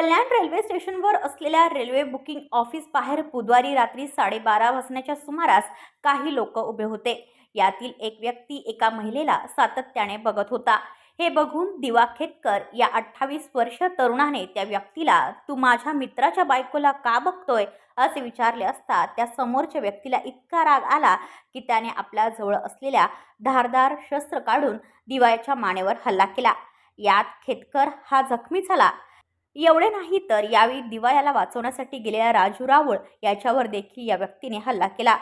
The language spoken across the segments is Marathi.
कल्याण रेल्वे बुकिंग ऑफिस बाहेर बुधवारी रात्री साडेबारा वाजण्याच्या सुमारास काही लोक उभे होते. यातील एक व्यक्ती एका महिलेला सातत्याने बघत होता. हे बघून दिवा खेतकर या अठ्ठावीस वर्ष तरुणाने त्या व्यक्तीला तू माझ्या मित्राच्या बायकोला का बघतोय? असे विचारले असता त्या समोरच्या व्यक्तीला इतका राग आला की त्याने आपल्या जवळ असलेल्या धारदार शस्त्र काढून दिवाळीच्या मानेवर हल्ला केला. यात खेतकर हा जखमी झाला. एवढे नाही तर यावेळी दिवाळ्याला वाचवण्यासाठी गेलेल्या राजू रावळ याच्यावर देखील या व्यक्तीने हल्ला केला.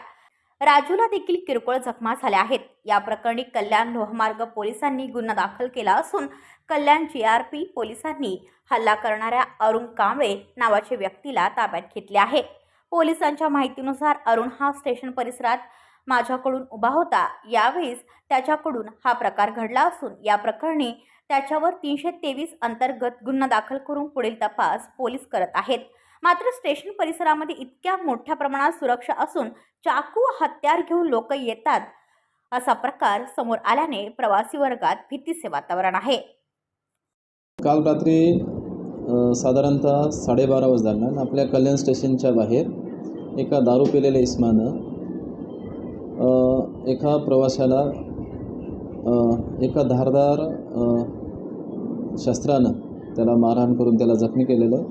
राजूला देखील किरकोळ जखमा झाल्या आहेत. या प्रकरणी कल्याण लोहमार्ग पोलिसांनी गुन्हा दाखल केला असून कल्याण जी आर पी पोलिसांनी हल्ला करणाऱ्या अरुण कांबळे नावाच्या व्यक्तीला ताब्यात घेतले आहे. पोलिसांच्या माहितीनुसार अरुण हा स्टेशन परिसरात माझ्याकडून उभा होता. यावेळीस त्याच्याकडून हा प्रकार घडला असून या प्रकरणी त्याच्यावर तीनशे तेवीस अंतर्गत गुन्हा दाखल करून पुढील तपास पोलीस करत आहेत. मात्र स्टेशन परिसरामध्ये इतक्या मोठ्या प्रमाणात सुरक्षा असून चाकू हत्यार घेऊन लोक येतात असा प्रकार समोर आल्याने प्रवासी वर्गात भीतीचे वातावरण आहे. काल रात्री साधारणतः साडेबारा वाजता आपल्या कल्याण स्टेशनच्या बाहेर एका दारू पिलेल्या इस्मानं एका प्रवाशाला एका धारदार शस्त्रानं त्याला मारहाण करून त्याला जखमी केलेलं.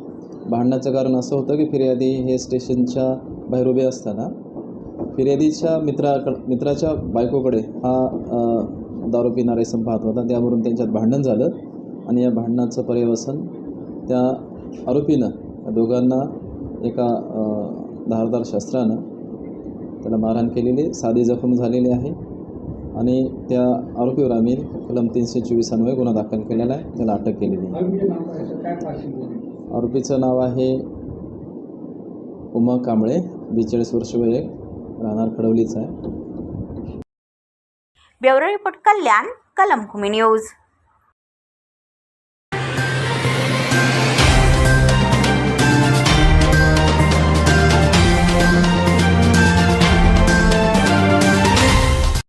भांडण्याचं कारण असं होतं की फिर्यादी हे स्टेशनच्या बाहेर उभे असताना फिर्यादीच्या मित्राकड मित्राच्या बायकोकडे हा दारू पिणारे इसम पाहत होता. त्यावरून त्यांच्यात भांडण झालं आणि या भांडणाचं पर्यवसन त्या आरोपीनं दोघांना एका धारदार शस्त्रानं त्याला मारहाण केलेली साधी जखम झालेली आहे. आणि त्या आरोपीवर आम्ही कलम तीनशे चोवीस अन्वये गुन्हा दाखल केलेला आहे. त्याला अटक केलेली आहे? आरोपीचे नाव आहे उमा कांबळे. बेचाळीस वर्ष वय राहणार खडवलीच आहे. Bureau report Kalyan Kalambhoomi news.